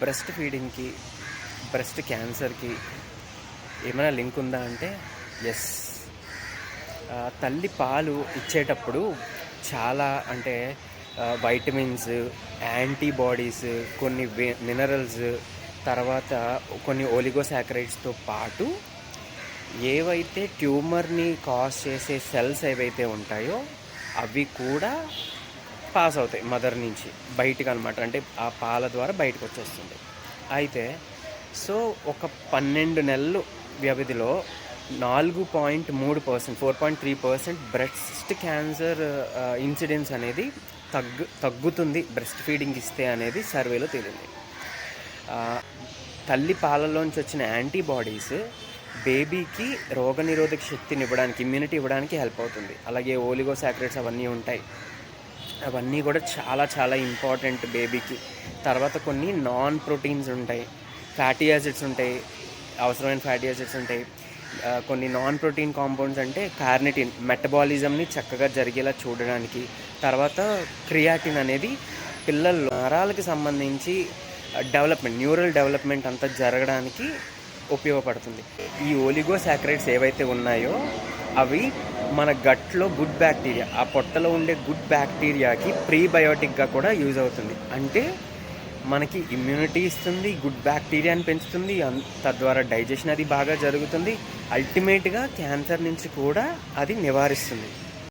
Breast ఫీడింగ్కి breast క్యాన్సర్కి ఏమైనా link ఉందా అంటే ఎస్ తల్లి పాలు ఇచ్చేటప్పుడు చాలా అంటే వైటమిన్స్ యాంటీబాడీస్ కొన్ని మినరల్స్ తర్వాత కొన్ని ఓలిగోసాకరైడ్స్తో పాటు ఏవైతే ట్యూమర్ని కాజ్ చేసే సెల్స్ ఏవైతే ఉంటాయో అవి కూడా పాస్ అవుతాయి మదర్ నుంచి బయటకు అనమాట అంటే ఆ పాల ద్వారా బయటకు వచ్చేస్తుంది. అయితే సో ఒక పన్నెండు నెలలు వ్యవధిలో నాలుగు పాయింట్ మూడు percent four point three percent breast cancer incidence అనేది తగ్గు తగ్గుతుంది. బ్రెస్ట్ ఫీడింగ్ ఇస్తే అనేది సర్వేలో తేలింది. తల్లి పాలలోంచి వచ్చిన యాంటీబాడీస్ బేబీకి రోగనిరోధక శక్తిని ఇవ్వడానికి ఇమ్యూనిటీ ఇవ్వడానికి హెల్ప్ అవుతుంది. అలాగే ఓలిగో సాక్రెట్స్ అవన్నీ ఉంటాయి. అవన్నీ కూడా చాలా చాలా ఇంపార్టెంట్ బేబీకి తర్వాత కొన్ని నాన్ ప్రోటీన్స్ ఉంటాయి. ఫ్యాటీ యాసిడ్స్ ఉంటాయి. అవసరమైన ఫ్యాటీ యాసిడ్స్ ఉంటాయి. కొన్ని నాన్ ప్రోటీన్ కాంపౌండ్స్ అంటే కార్నిటిన్ మెటబాలిజంని చక్కగా జరిగేలా చూడడానికి. తర్వాత క్రియాటిన్ అనేది పిల్లల్లో నరాలకు సంబంధించి డెవలప్మెంట్ న్యూరల్ డెవలప్మెంట్ అంతా జరగడానికి ఉపయోగపడుతుంది. ఈ ఓలిగో సాక్రైడ్స్ ఏవైతే ఉన్నాయో అవి మన గట్లో గుడ్ బ్యాక్టీరియా ఆ పొట్టలో ఉండే గుడ్ బ్యాక్టీరియాకి ప్రీబయోటిక్గా కూడా యూజ్ అవుతుంది. అంటే మనకి ఇమ్యూనిటీ ఇస్తుంది గుడ్ బ్యాక్టీరియాని పెంచుతుంది తద్వారా డైజెషన్ అది బాగా జరుగుతుంది. అల్టిమేట్గా క్యాన్సర్ నుంచి కూడా అది నివారిస్తుంది.